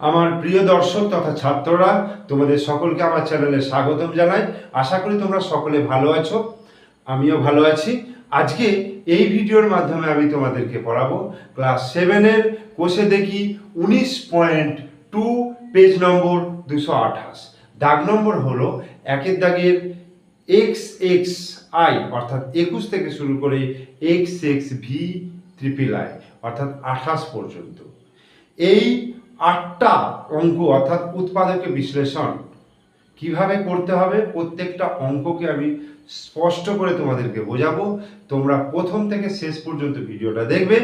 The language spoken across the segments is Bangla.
আমার প্রিয় দর্শক তথা ছাত্ররা, তোমাদের সকলকে আমার চ্যানেলে স্বাগতম জানাই। আশা করি তোমরা সকলে ভালো আছো, আমিও ভালো আছি। আজকে এই ভিডিওর মাধ্যমে আমি তোমাদেরকে পড়াবো ক্লাস সেভেনের কোষে দেখি উনিশ পয়েন্ট টু, পেজ নম্বর দুশো আঠাশ। দাগ নম্বর হলো একের দাগের এক্স এক্স আই, অর্থাৎ একুশ থেকে শুরু করে X X V triple I অর্থাৎ আঠাশ পর্যন্ত। এই আটটা অঙ্ক অর্থাৎ উৎপাদকের বিশ্লেষণ কীভাবে করতে হবে, প্রত্যেকটা অঙ্ককে আমি স্পষ্ট করে তোমাদেরকে বোঝাবো। তোমরা প্রথম থেকে শেষ পর্যন্ত ভিডিওটা দেখবে।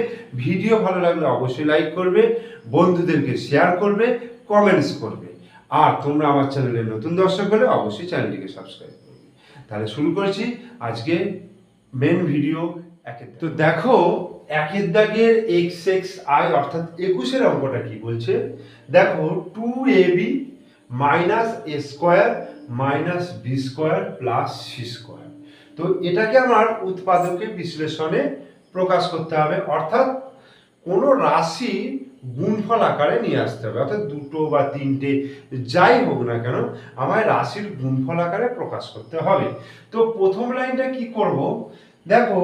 ভিডিও ভালো লাগলে অবশ্যই লাইক করবে, বন্ধুদেরকে শেয়ার করবে, কমেন্টস করবে। আর তোমরা আমার চ্যানেলে নতুন দর্শক হলে অবশ্যই চ্যানেলটিকে সাবস্ক্রাইব করবে। তাহলে শুরু করছি আজকে মেন ভিডিও একের তো দেখো একের দাগের এক্স এক্স আই অর্থাৎ একুশের অঙ্কটা কি বলছে? দেখো two A B minus A square minus B square plus C square তো এটাকে আমার উৎপাদকের বিশ্লেষণে প্রকাশ করতে হবে। অর্থাৎ কোনো রাশি গুণফল আকারে নিয়ে আসতে হবে। অর্থাৎ দুটো বা তিনটে যাই হোক না কেন, আমায় রাশির গুণফল আকারে প্রকাশ করতে হবে। তো প্রথম লাইনটা কি করব? দেখো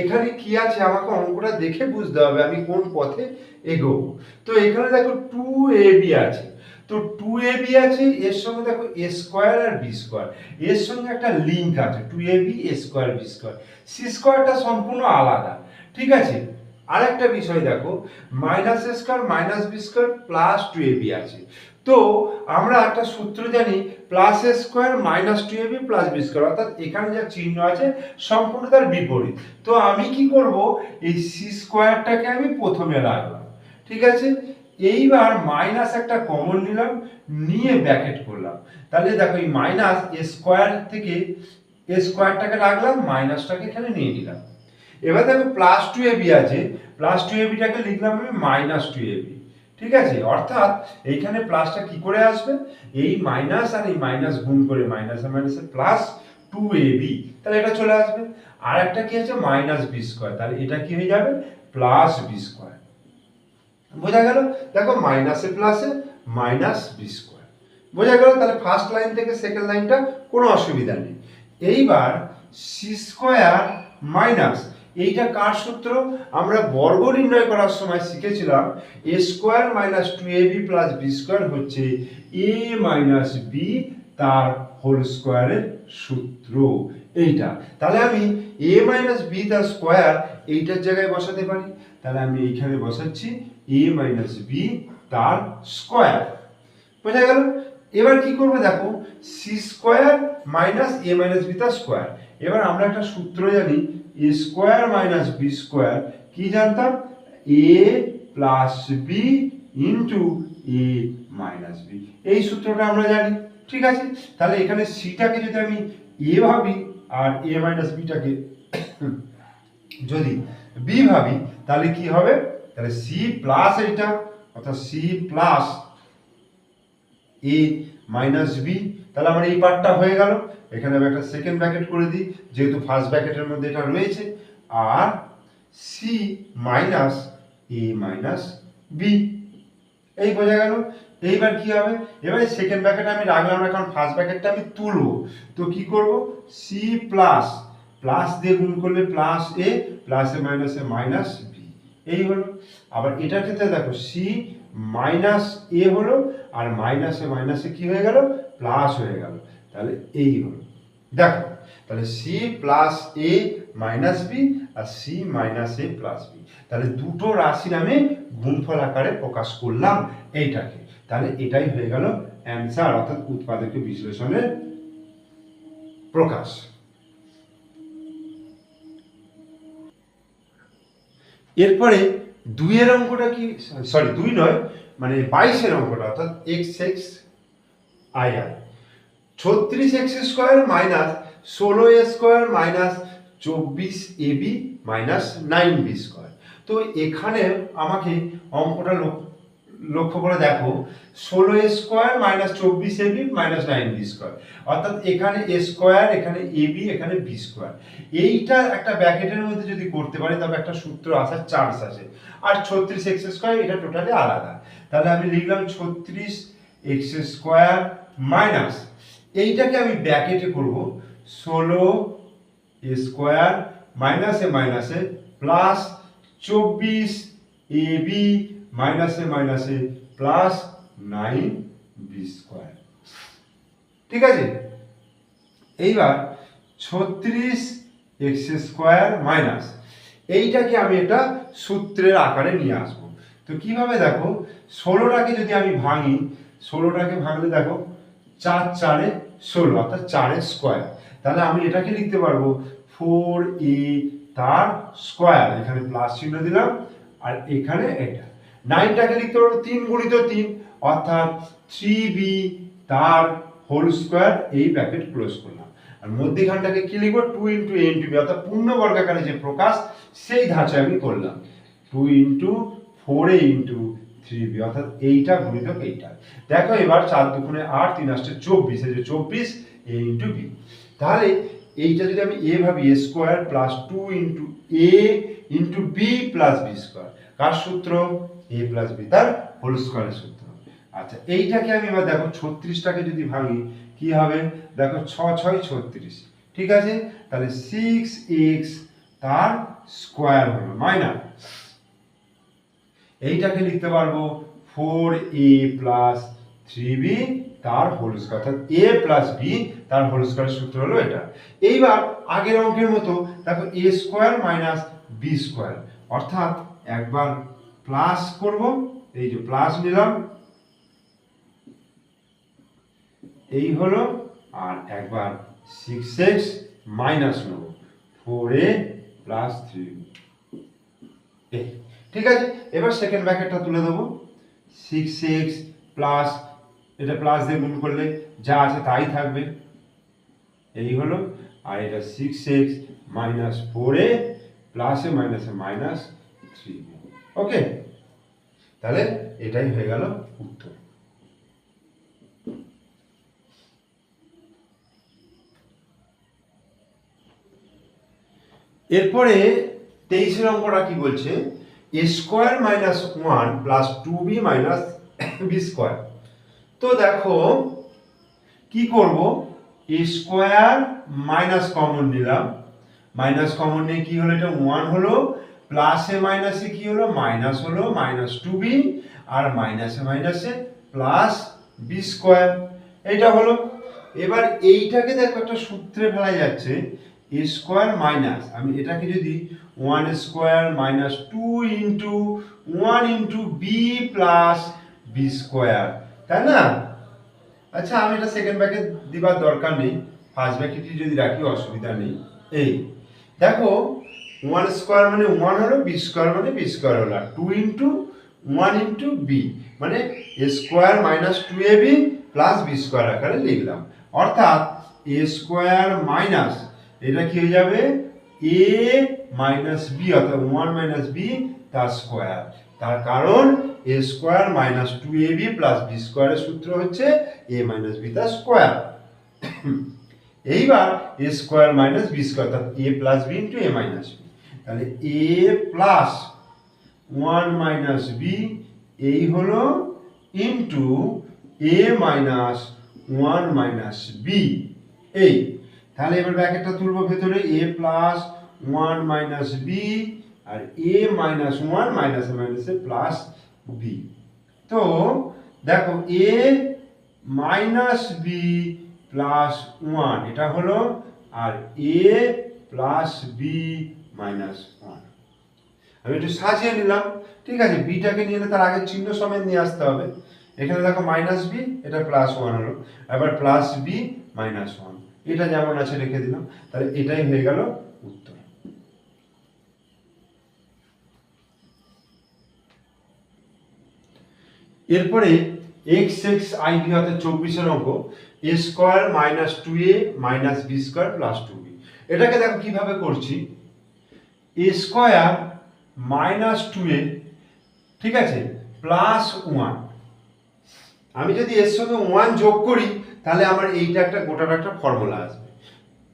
এখানে কি আছে আমাকে অঙ্কটা দেখে বুঝতে হবে, আমি কোন পথে এগোবো। তো এখানে দেখো টু এ বি আছে। তো টু এ বি আছে, এর সঙ্গে দেখো এ স্কোয়ার আর বি স্কোয়ার এর সঙ্গে একটা লিঙ্ক আছে two A B A square B square C স্কোয়ারটা সম্পূর্ণ আলাদা, ঠিক আছে? আরেকটা বিষয় দেখো minus A square minus B square plus two A B আছে। তো আমরা একটা সূত্র জানি plus A square minus two A B plus B square অর্থাৎ এখানে যা চিহ্ন আছে সম্পূর্ণ তার বিপরীত। তো আমি কি করব? এই সি স্কোয়ারটাকে আমি প্রথমে রাখলাম, ঠিক আছে? এইবার মাইনাস একটা কমন নিলাম, নিয়ে ব্যাকেট করলাম। তাহলে দেখো এই মাইনাস এ স্কোয়ার থেকে এ স্কোয়ারটাকে রাখলাম মাইনাসটাকে এখানে নিয়ে নিলাম। এবার দেখো প্লাস টু এ বি আছে প্লাস টু এ বিটাকে লিখলাম আমি মাইনাস টু এ বি ঠিক আছে? অর্থাৎ এইখানে প্লাসটা কি করে আসবে? এই মাইনাস আর এই মাইনাস গুণ করে মাইনাস আর মাইনাসে প্লাস টু এ বি তাহলে এটা চলে আসবে। আর একটা কি আছে? মাইনাস বি স্কোয়ার তাহলে এটা কি হয়ে যাবে? প্লাস বি স্কোয়ার বোঝা গেল? দেখো মাইনাসে প্লাসে মাইনাস বি স্কোয়ার বোঝা গেল? তাহলে ফার্স্ট লাইন থেকে সেকেন্ড লাইনটা কোনো অসুবিধা নেই। এইবার সি স্কোয়ার মাইনাস এইটা কার সূত্র? আমরা বর্গ নির্ণয় করার সময় শিখেছিলাম A square minus two A B plus B square হচ্ছে এ মাইনাস বি তার হোল স্কোয়ারের সূত্র এইটা। তাহলে আমি এ মাইনাস বি তার স্কোয়ার এইটার জায়গায় বসাতে পারি। তাহলে আমি এইখানে বসাচ্ছি এ মাইনাস বি তার স্কোয়ার বোঝা গেল? এবার কি করব দেখো? C square minus A minus B তার স্কোয়ার এবার আমরা একটা সূত্র জানি A square minus B square কি জানতাম? A plus B into A minus B এই সূত্রটা আমরা জানি, ঠিক আছে? তাহলে এখানে সিটাকে যদি আমি এ ভাবি, আর এ মাইনাস বিটাকে যদি বি ভাবি, তাহলে কি হবে? তাহলে সি প্লাস এইটা, অর্থাৎ C plus A minus B তাহলে আমার এই পার্টটা হয়ে গেল। এখানে আমি একটা সেকেন্ড ব্র্যাকেট করে দিই, যেহেতু ফার্স্ট ব্র্যাকেটের মধ্যে এটা রয়েছে। আর c minus a minus b এই বোঝা গেল। এইবার কি হবে? এবারে সেকেন্ড ব্র্যাকেট আমি রাখলাম না কারণ ফার্স্ট ব্র্যাকেটটা আমি তুলবো। তো কি করব? সি প্লাস প্লাস দিয়ে গুণ করলে plus a plus a minus a minus b এই হলো। আবার এটার ক্ষেত্রে দেখো সি মাইনাস এ হলো, আর মাইনাসে মাইনাসে কি হয়ে গেল? প্লাস হয়ে গেল। তাহলে এই হলো। দেখো, তাহলে c plus a minus b R c minus a plus b তাহলে দুটো রাশির আমি গুণফল আকারে প্রকাশ করলাম এইটাকে। তাহলে এটাই হয়ে গেল অ্যান্সার অর্থাৎ উৎপাদকীয় বিশ্লেষণের প্রকাশ। এরপরে দুইয়ের অঙ্কটা কি? সরি দুই নয় মানে বাইশের অঙ্কটা, অর্থাৎ এক্স এক্স আই ছত্রিশ এক্স স্কোয়ার মাইনাস ষোলো স্কোয়ার মাইনাস চব্বিশ a b minus nine b square তো এখানে আমাকে অঙ্কটা লক্ষ্য করে দেখো, ষোলো স্কোয়ার মাইনাস চব্বিশ a b minus nine b square অর্থাৎ এখানে এ স্কোয়ার এখানে এ বি এখানে বি স্কোয়ার এইটা একটা ব্র্যাকেটের মধ্যে যদি করতে পারি, তবে একটা সূত্র আসার চান্স আছে। আর ছত্রিশ এক্স স্কোয়ার এটা টোটালি আলাদা। তাহলে আমি লিখলাম ছত্রিশ এক্স স্কোয়ার মাইনাস, এইটাকে আমি ব্র্যাকেটে করব? ষোলো স্কোয়ার মাইনাসে মাইনাসে প্লাস চব্বিশ এ বি মাইনাসে মাইনাসে প্লাস নাইন বি স্কোয়ার ঠিক আছে? এইবার ছত্রিশ এক্স স্কোয়ার মাইনাস এইটাকে আমি এটা সূত্রের আকারে নিয়ে আসব। তো কীভাবে দেখো? ষোলোটাকে যদি আমি ভাঙি, ষোলোটাকে ভাঙলে দেখো চার চারে ষোলো, অর্থাৎ চারের স্কোয়ার তাহলে আমি এটাকে লিখতে পারব ফোর এ তার স্কোয়ার এখানে প্লাস চিহ্ন দিলাম, আর এখানে এটা। নাইনটাকে লিখতে পারব তিন গুণিত তিন, অর্থাৎ থ্রি বি তার হোল স্কোয়ার এই ব্র্যাকেট ক্লোজ করলাম। আর মধ্যেখানটাকে কি লিখব? Two into n two b অর্থাৎ পূর্ণ বর্গাকারে যে প্রকাশ, সেই ধাঁচে আমি করলাম। Two into four a into three b অর্থাৎ এইটা গুণিতক এইটা। দেখো এবার চার দুগুণে আট, তিন আসছে চব্বিশ, এই যে চব্বিশ এ ইন্টু বি তাহলে এইটা যদি আমি এ ভাবি a square plus two into a into b plus b square কার সূত্র? এ প্লাস বি তার হোল স্কোয়ারের সূত্র। আচ্ছা এইটাকে আমি এবার দেখো ছত্রিশটাকে যদি ভাঙি, কি হবে? দেখো ছ, ছয়, ছত্রিশ। ঠিক আছে? তাহলে সিক্স এক্স তার স্কোয়ার হলো মাইনাস এইটাকে লিখতে পারব four a plus three b তার হোল স্কোয়ার অর্থাৎ এ প্লাস বি তার হোল স্কোয়ারের সূত্র হলো এটা। এইবার আগের অঙ্কের মতো, দেখো a square minus b square, অর্থাৎ একবার প্লাস করব, এই যে প্লাস নিলাম, এই হলো, আর একবার সিক্স এক্স মাইনাস নেব ফোর এ প্লাস থ্রি ঠিক আছে? এবার সেকেন্ড ব্র্যাকেটটা তুলে দেবো। সিক্স এক্স প্লাস এটা প্লাস দিয়ে গুণ করলে যা আছে তাই থাকবে। এই হলো, আর এটা সিক্স এক্স মাইনাস ফোর প্লাসে মাইনাসে মাইনাস থ্রি ওকে তাহলে এটাই হয়ে গেল উত্তর। এরপরে তেইশের অঙ্কটা কি বলছে? A square minus one plus two b minus b square তো দেখো, কি করব? এ স্কোয়ার মাইনাস কমন নিলাম। মাইনাস কমন নিয়ে কি হলো? এটা ওয়ান হলো প্লাসে মাইনাসে কি হলো? মাইনাস হলো মাইনাস টু বি আর মাইনাসে মাইনাসে প্লাস বি স্কোয়ার এইটা হলো। এবার এইটাকে দেখো, একটা সূত্রে ফেলা যাচ্ছে এ স্কোয়ার মাইনাস আমি এটাকে যদি one square minus two into one into b plus b square তাই না? আচ্ছা আমি এটা সেকেন্ড ব্যাকে দিবার দরকার নেই। ফার্স্ট ব্যাকেটই যদি রাখি, অসুবিধা নেই। এই, দেখো ওয়ান স্কোয়ার মানে ওয়ান হলো বি স্কোয়ার মানে বি স্কোয়ার হলো, আর two into one into b মানে a square minus two a b plus b square আকারে লিখলাম। অর্থাৎ এ স্কোয়ার মাইনাস এটা কি হয়ে যাবে? এ মাইনাস বি অর্থাৎ ওয়ান মাইনাস বি তার স্কোয়ার তার কারণ a square minus two a b plus b স্কোয়ারের সূত্র হচ্ছে এ মাইনাস বি তার স্কোয়ার এইবার a square minus b square অর্থাৎ a plus b into a minus b তাহলে a plus one minus b এই হলো into a minus one minus b এই, তাহলে এবার ব্র্যাকেটটা তুলবো ভেতরে a plus one minus b R A minus one minus মাইনাসে প্লাস বি তো দেখো a minus b plus one এটা হলো, আর a plus b minus one আমি একটু সাজিয়ে নিলাম, ঠিক আছে? বিটাকে নিয়ে তার আগে চিহ্ন সমেত নিয়ে আসতে হবে। এখানে দেখো মাইনাস বি এটা প্লাস ওয়ান হলো। এবার প্লাস বি মাইনাস ওয়ান এটা যেমন আছে রেখে দিলাম। তাহলে এটাই হয়ে গেল উত্তর। এরপরে এক্স এক্স আই ভি অর্থাৎ চব্বিশের অঙ্ক a square minus two a minus b square plus two b এটাকে দেখো কীভাবে করছি? A square minus two a ঠিক আছে? প্লাস ওয়ান আমি যদি এর সঙ্গে ওয়ান যোগ করি, তাহলে আমার এইটা একটা, গোটার একটা ফর্মুলা আসবে।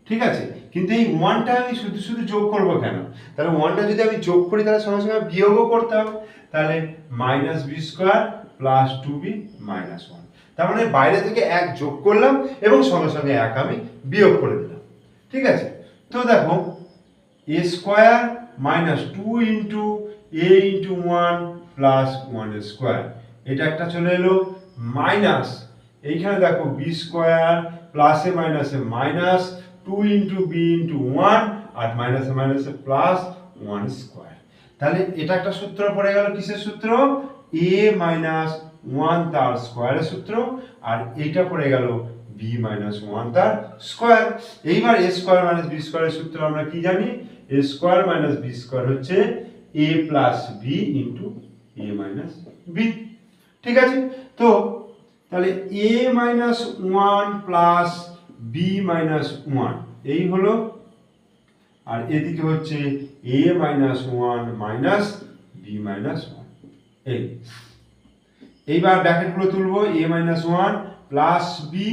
ঠিক আছে? কিন্তু এই ওয়ানটা আমি শুধু শুধু যোগ করব কেন? তাহলে ওয়ানটা যদি আমি যোগ করি, তাহলে সঙ্গে সঙ্গে বিয়োগও করতে হবে। তাহলে minus b square plus two b minus one তার মানে বাইরে থেকে এক যোগ করলাম এবং সঙ্গে সঙ্গে এক আমি বিয়োগ করে দিলাম। ঠিক আছে? তো দেখো a square minus two into a into one plus one square এটা একটা চলে এলো মাইনাস এইখানে দেখো বি স্কোয়ার প্লাসে মাইনাসে minus two into b into one আর মাইনাসে মাইনাসে প্লাস ওয়ান স্কোয়ার তাহলে এটা একটা সূত্র পড়ে গেল, কিসের সূত্র? এ মাইনাস ওয়ান তার স্কোয়ারের সূত্র, আর এইটা পড়ে গেল বি মাইনাস ওয়ান তার স্কোয়ার এইবার এ স্কোয়ার মাইনাস বি স্কোয়ারের সূত্র আমরা কি জানি? A square minus b square হচ্ছে a plus b into a minus b ঠিক আছে? তো, তাহলে a minus one plus b minus one এই হলো। আর এদিকে হচ্ছে a minus one minus b minus one এই। এইবার ব্র্যাকেটগুলো তুলবো a minus one plus b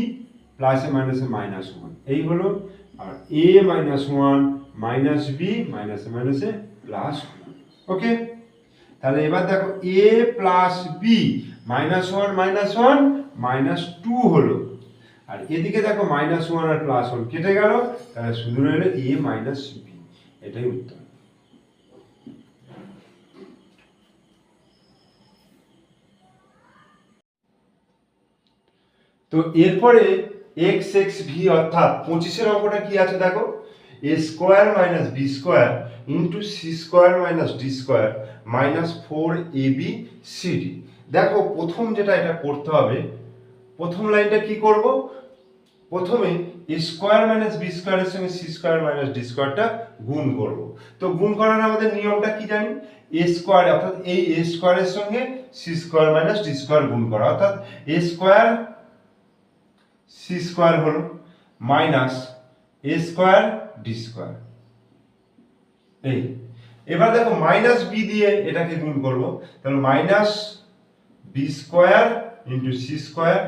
প্লাসে মাইনাসে মাইনাস ওয়ান এই হলো, আর a minus one minus b মাইনাসে মাইনাসে প্লাস ওকে তাহলে এবার দেখো a plus b minus one minus one minus two হলো। আর এদিকে দেখো মাইনাস ওয়ান আর প্লাস ওয়ান কেটে গেল, তাহলে শুধু রইল এ মাইনাস বি এটাই উত্তর। তো এরপরে এক্স এক্স ভি অর্থাৎ পঁচিশের অঙ্কটা কি আছে দেখো? A square minus b square into c square minus d square minus four a b c d দেখো, প্রথম যেটা এটা করতে হবে, প্রথম লাইনটা কি করব? প্রথমে এ স্কোয়ার মাইনাস বি স্কোয়ারের সঙ্গে সি স্কোয়ার মাইনাস ডি স্কোয়ারটা গুণ করব। তো গুণ করার আমাদের নিয়মটা কি জানি? এ স্কোয়ার অর্থাৎ এই এ স্কোয়ারের সঙ্গে c square minus d square গুণ করা। অর্থাৎ এ স্কোয়ার সি স্কোয়ার হলো minus a square d square এই, এবার দেখো মাইনাস বি দিয়ে এটাকে গুণ করব। তাহলে minus b square into c square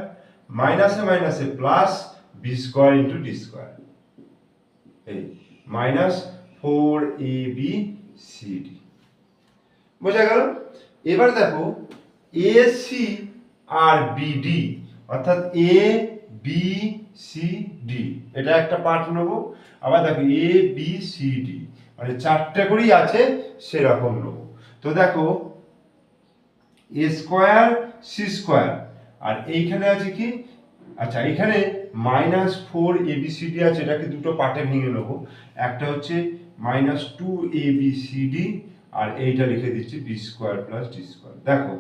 মাইনাসে মাইনাসে plus b square into d square এই minus four a b c d বোঝা গেল? এবার দেখো এ সি আর বিডি অর্থাৎ এ বি সি ডি এটা একটা পার্ট নেব। আবার দেখো এ বি সি ডি মানে চারটে করেই আছে, সেরকম নেব। তো দেখো এ স্কোয়ার সি স্কোয়ার আর এইখানে আছে কি? আচ্ছা এখানে মাইনাস ফোর এবিসিডি আছে, এটাকে দুটো পার্টে ভেঙে নেব। একটা হচ্ছে minus two a b c d আর এইটা লিখে দিচ্ছি b square plus d square দেখো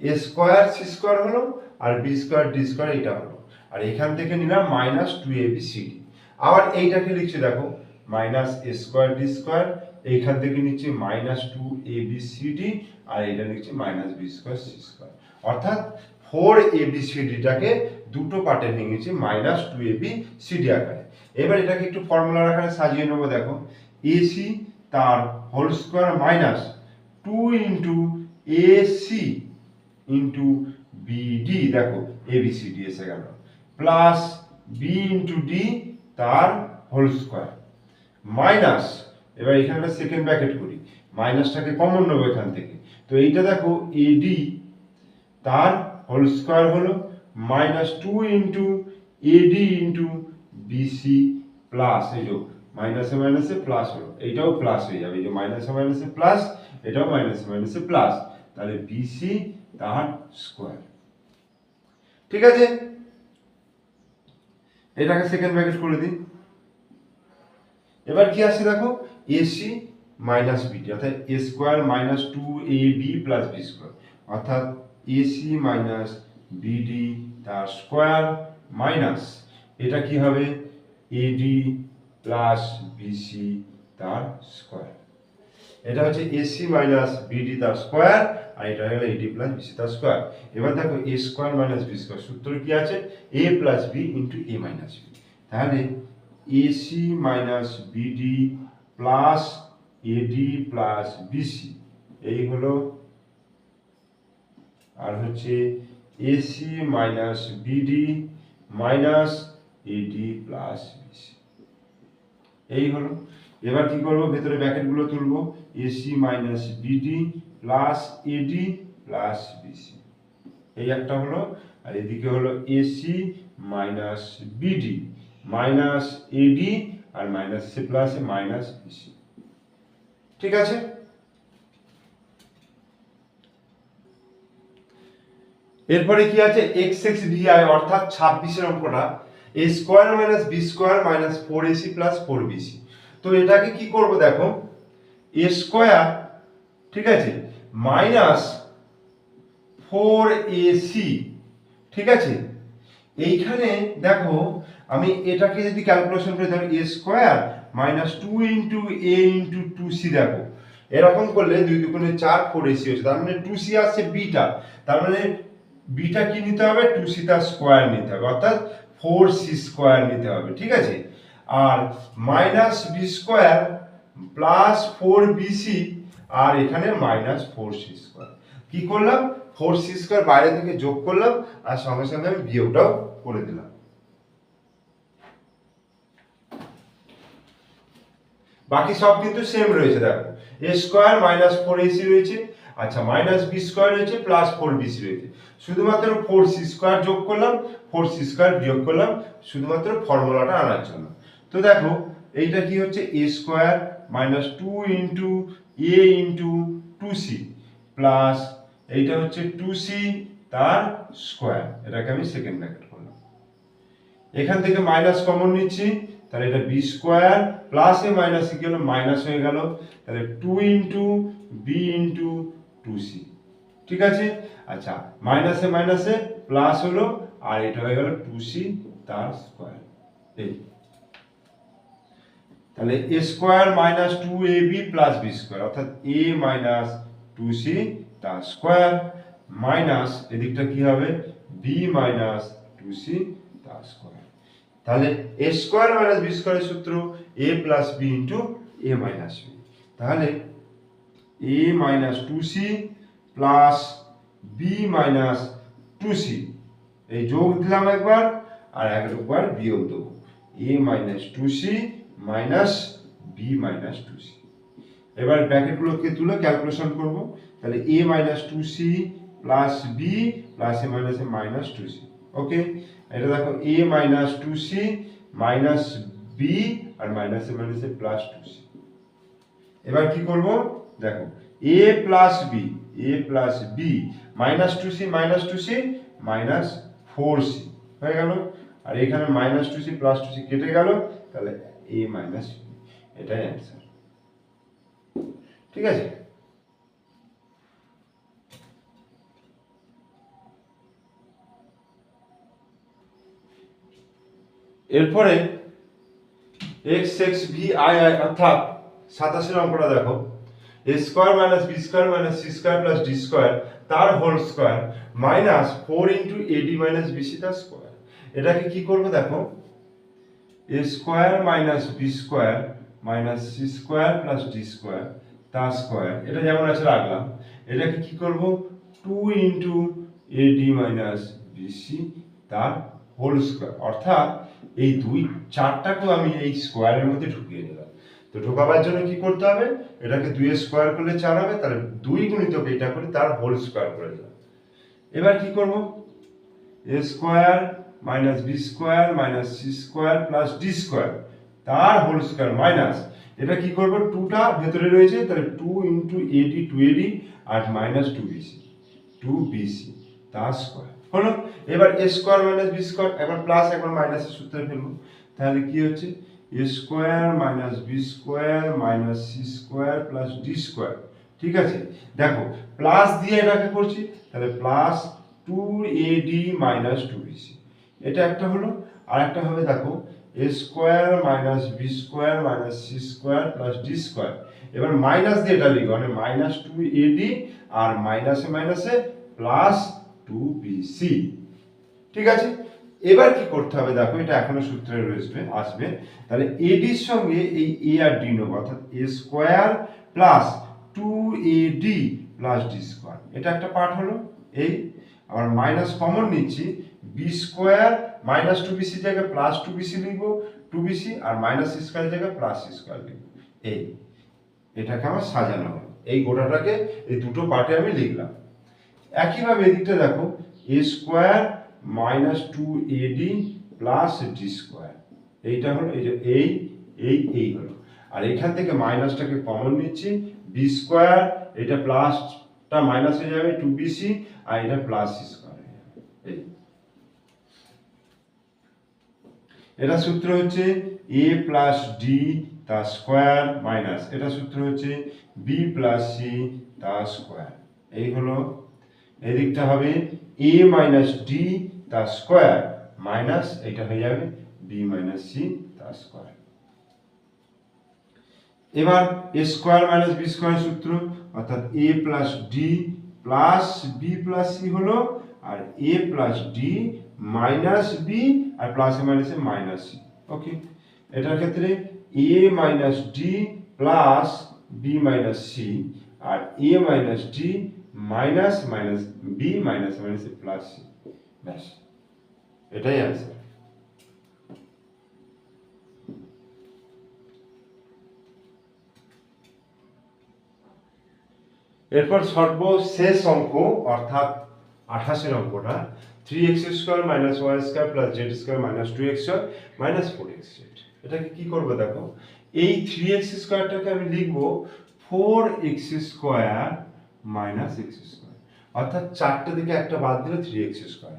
এ স্কোয়ার সি স্কোয়ার হলো, আর বি স্কোয়ার ডি স্কোয়ার এটা হলো। আর এখান থেকে নিলাম minus two a b c d আবার এইটাকে লিখছি, দেখো minus a square d square এইখান থেকে নিচ্ছি minus two a b c d আর এটা লিখছি minus b square c square অর্থাৎ ফোর এ বি সি ডিটাকে দুটো পার্টে ভেঙেছি minus two a b c d আকারে। এবার এটাকে একটু ফর্মুলার আকারে সাজিয়ে নেব, দেখো। এসি তার whole square minus two into a c into bd দেখো এ বি সি ডি এসে গেল। প্লাস বি ইন্টু ডি তার হোল স্কোয়ার মাইনাস এবার এখানে সেকেন্ড ব্র্যাকেট করি। মাইনাসটাকে কমন নেব এখান থেকে। তো এইটা দেখো এডি তার হোল। স্কোয়ার হলো minus two into ad into bc plus এই যে মাইনাসে মাইনাসে প্লাস হলো। এইটাও প্লাস হয়ে যাবে। এই যে মাইনাসে মাইনাসে প্লাস এটাও মাইনাসে মাইনাসে প্লাস তাহলে বিসি তার স্কোয়ার ঠিক আছে? এটাকে সেকেন্ড ব্র্যাকেট করে দিই। এবার কি আসছে দেখো? এসি মাইনাস বিটি অর্থাৎ a square minus two a b plus b square অর্থাৎ এসি মাইনাস বিডি তার স্কোয়ার মাইনাস এটা কি হবে? এডি প্লাস বিসি তার স্কোয়ার এটা হচ্ছে এসি মাইনাস বিডি তার স্কোয়ার আর এটা হলো এডি প্লাস বিসি তার স্কোয়ার এবার দেখো a square minus b square সূত্র কি আছে? A plus b into a minus b তাহলে ac minus bd plus ad plus bc এই হলো আর হচ্ছে ac minus bd minus ad plus bc এই হলো। এবার কি করব? ভেতরে ব্র্যাকেটগুলো তুলবো। Ac minus bd plus ad plus bc এই একটা হলো, আর এদিকে হলো ac minus bd minus ad আর minus c plus minus bc ঠিক আছে? এরপরে কি আছে? এক্স এক্স ভিআই অর্থাৎ ছাব্বিশের অঙ্কটা। A square minus b square minus four ac plus four bc তো এটাকে কি করব দেখো? এ স্কোয়ার ঠিক আছে? মাইনাস ফোর এসি ঠিক আছে? এইখানে দেখো, আমি এটাকে যদি ক্যালকুলেশন করে ধরো a square minus two into a into two c দেখো। এরকম করলে দুই দুগুণে চার ফোর এসি হচ্ছে। তার মানে টু সি আসছে বিটা। তার মানে বিটা কি নিতে হবে? টু সি তার স্কোয়ার নিতে হবে। অর্থাৎ ফোর সি স্কোয়ার নিতে হবে। ঠিক আছে? আর minus b square plus four bc আর এখানে মাইনাস ফোর সি স্কোয়ার কি করলাম? ফোর সি স্কোয়ার বাইরে থেকে যোগ করলাম, আর সঙ্গে সঙ্গে আমি বিয়োগটাও করে দিলাম। বাকি সব কিন্তু সেম রয়েছে, দেখো। A square minus four ac রয়েছে আচ্ছা মাইনাস বি স্কোয়ার রয়েছে প্লাস ফোর বিসি রয়েছে। শুধুমাত্র ফোর সি স্কোয়ার যোগ করলাম ফোর সি স্কোয়ার বিয়োগ করলাম, শুধুমাত্র ফর্মুলাটা আনার জন্য। তো দেখো, এইটা কি হচ্ছে? A square minus two into a into two c plus এইটা হচ্ছে টু সি তার স্কোয়ার এটাকে আমি সেকেন্ড ব্র্যাকেট করলাম। এখান থেকে মাইনাস কমন নিচ্ছি, তাহলে এটা b square plus a minus কি মাইনাস হয়ে গেল। তাহলে two into b into two c ঠিক আছে? আচ্ছা মাইনাসে মাইনাসে প্লাস হলো, আর এটা হয়ে গেল টু সি তার স্কোয়ার এই। তাহলে a square minus two a b plus b square অর্থাৎ এ মাইনাস টু সি তার স্কোয়ার মাইনাস এদিকটা কি হবে? বি মাইনাস টু সি তার স্কোয়ার তাহলে এ স্কোয়ার মাইনাস বি স্কোয়ারের সূত্র a plus b into a minus b তাহলে a minus two c plus b minus two c এই যোগ দিলাম একবার, আর একবার বিয়োগ দেবো। A minus two c minus b minus two c. এবার ব্র্যাকেটগুলোকে তুলে ক্যালকুলেশন করব। তাহলে a minus two c plus b plus a minus a minus two c. Okay? এটা দেখো, a minus two c minus b R minus a minus a plus two c. এবার কি করব? দেখো, a plus b, a plus b, minus two c, minus two c, minus four c. হয়ে গেল? আর এখানে minus two c, plus two c কেটে গেল। তাহলে এ মাইনাস বি এটাই অ্যান্সার ঠিক আছে? এরপরে X X V I I অর্থাৎ সাতাশের অঙ্কটা দেখো। A square minus B square minus C square plus D square তার whole square minus four into AD minus BC তার স্কোয়ার এটাকে কি করব দেখো? A square minus B square minus C square plus D square তার স্কোয়ার এটা যেমন আছে রাখলাম, এটাকে কি করব? Two into AD minus BC তার হোল স্কোয়ার অর্থাৎ এই দুই চারটাকেও আমি এই স্কোয়ারের মধ্যে ঢুকিয়ে নিলাম তো ঢোকাবার জন্য কি করতে হবে? এটাকে দুই স্কোয়ার করলে চার হবে, তাহলে দুই গুণিতক এটা করে তার হোল স্কোয়ার করে দিলাম। এবার কি করব? A square minus B square minus C square plus D square তার হোল স্কোয়ার মাইনাস এটা কি করব? টুটা ভেতরে রয়েছে, তাহলে two into AD two AD আর minus two BC two BC তার স্কোয়ার হলো? এবার A square minus B square একবার প্লাস একবার মাইনাসের সূত্রে ফেলব। তাহলে কি হচ্ছে? A square minus B square minus C square plus D square ঠিক আছে? দেখো প্লাস দিয়ে এটাকে করছি, তাহলে plus two A D minus two BC এটা একটা হলো আর একটা হবে দেখো A square minus B square minus C square plus D square এবার মাইনাস দিয়ে এটা লিখো মানে মাইনাস টু এ ডি আর মাইনাসে মাইনাসে প্লাস টু বিসি ঠিক আছে? এবার কি করতে হবে দেখো, এটা এখনও সূত্রে রয়েছে, আসবে। তাহলে এডির সঙ্গে এই এ আর ডি নেব, অর্থাৎ A square plus two A D plus D square এটা একটা পার্ট হলো, এই। আবার মাইনাস কমন নিচ্ছি B square minus two BC জায়গায় প্লাস টু বিসি লিখব টু বিসি আর মাইনাস স্কোয়ার জায়গায় প্লাস স্কোয়ার লিখব। এই, এটাকে আমার সাজানো হলো এই গোটাটাকে এই দুটো পার্টে আমি লিখলাম। একইভাবে এদিকটা দেখো A square minus two AD plus D square এইটা হলো, এই যে এই এই এই হলো। আর এখান থেকে মাইনাসটাকে কমন নিচ্ছি। বি স্কোয়ার এটা প্লাসটা মাইনাস হয়ে যাবে টু বিসি আর এটা প্লাস স্কোয়ার হয়ে যাবে। এই। এটা সূত্র হচ্ছে এ প্লাস ডি তার স্কোয়ার মাইনাস এটা সূত্র হচ্ছে বি প্লাস সি তার স্কোয়ার এই হলো এদিকটা হবে এ মাইনাস ডি তার স্কোয়ার মাইনাস এটা হয়ে যাবে বি মাইনাস সি তার স্কোয়ার এবার A square minus B square সূত্র, অর্থাৎ A plus D plus B plus C হলো, আর A plus D minus B আর প্লাসে মাইনাসে মাইনাস সি ওকে এটার ক্ষেত্রে A minus D plus B minus C R A minus D minus minus B minus minus plus C ব্যাস, এটাই অ্যান্সার এরপর সর্বশেষ অঙ্ক, অর্থাৎ আঠাশের অঙ্কটা three X square minus Y square plus Z square minus two X square minus four X Z এটাকে কি করব দেখো? এই থ্রি এক্স স্কোয়ারটাকে আমি লিখব four X square minus X square অর্থাৎ চারটে দিকে একটা বাদ দিলে three X square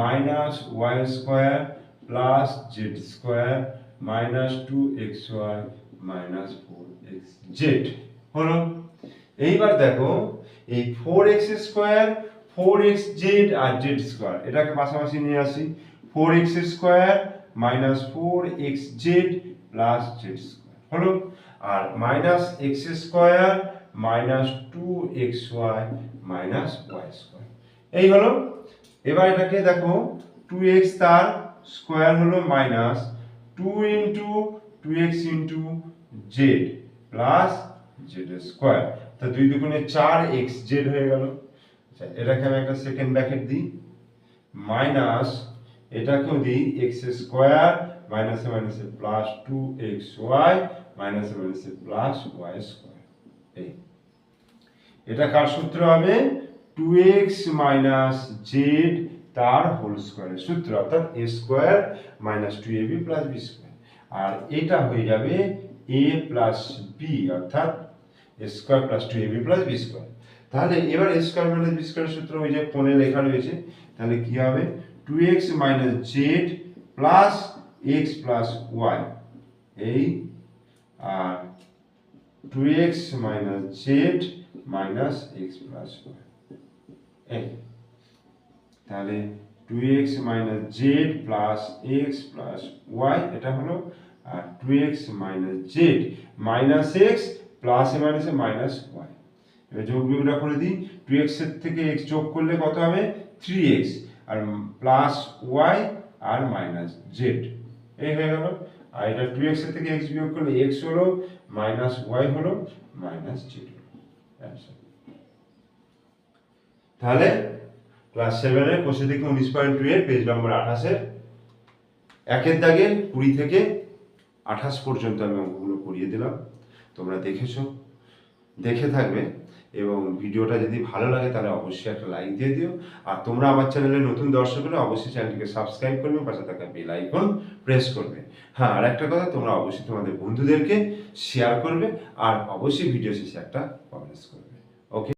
minus Y square plus Z square minus two X Y minus four X Z হলো? এইবার দেখো, এই four X square four X Z আর জেড স্কোয়ার এটাকে পাশাপাশি নিয়ে আসি। Four X square minus four X Z plus Z square হলো? আর minus X square minus two X Y minus Y square এই হলো? এবার এটাকে দেখো টু এক্স তার স্কোয়ার হলো minus two into two X into Z plus Z square তো দুই দুগুণে চার এক্স জেড হয়ে গেল। আচ্ছা এটাকে আমি একটা সেকেন্ড ব্র্যাকেট দিই। মাইনাস এটাকেও দিই এক্স স্কোয়ার মাইনাসে মাইনাসে প্লাস টু এক্স ওয়াই মাইনাসে মাইনাসে প্লাস ওয়াই স্কোয়ার এই। এটা কার সূত্র হবে? টু এক্স মাইনাস জেড তার হোল স্কোয়ারের সূত্র, অর্থাৎ A square minus two A B plus B square আর এটা হয়ে যাবে এ প্লাস বি অর্থাৎ A square plus two A B plus B square তাহলে এবার এ স্কোয়ার মাইনাস সূত্র ওই যে কোণে লেখা রয়েছে, তাহলে কি হবে? Two X minus Z plus X plus Y এই, আর two X minus Z minus X plus Y এই, তাহলে two X minus Z plus X plus Y এটা হলো, আর two X minus Z minus X প্লাসে মাইনাসে মাইনাস ওয়াই যোগ বিয়োগটা করে দিই টু এক্সের থেকে এক্স যোগ করলে কত হবে? থ্রি এক্স আর প্লাস ওয়াই আর মাইনাস জেড এই হয়ে গেল। আর এটা টু এক্সের থেকে এক্স বিয়োগ করলে এক্স হলো মাইনাস ওয়াই হলো মাইনাস জেড হলো তাহলে ক্লাস সেভেনের কোষে থেকে উনিশ পয়েন্ট টু এর পেজ নম্বর আঠাশের একের দাগের কুড়ি থেকে আঠাশ পর্যন্ত আমি অঙ্কগুলো করিয়ে দিলাম। তোমরা দেখেছ। দেখে থাকবে এবং ভিডিওটা যদি ভালো লাগে, তাহলে অবশ্যই একটা লাইক দিয়ে দিও। আর তোমরা আমার চ্যানেলে নতুন দর্শক হলে অবশ্যই চ্যানেলটিকে সাবস্ক্রাইব করবে, পাশে থাকা বেল আইকন প্রেস করবে। হ্যাঁ আর একটা কথা তোমরা অবশ্যই তোমাদের বন্ধুদেরকে শেয়ার করবে, আর অবশ্যই ভিডিও শেষে একটা কমেন্টস করবে। ওকে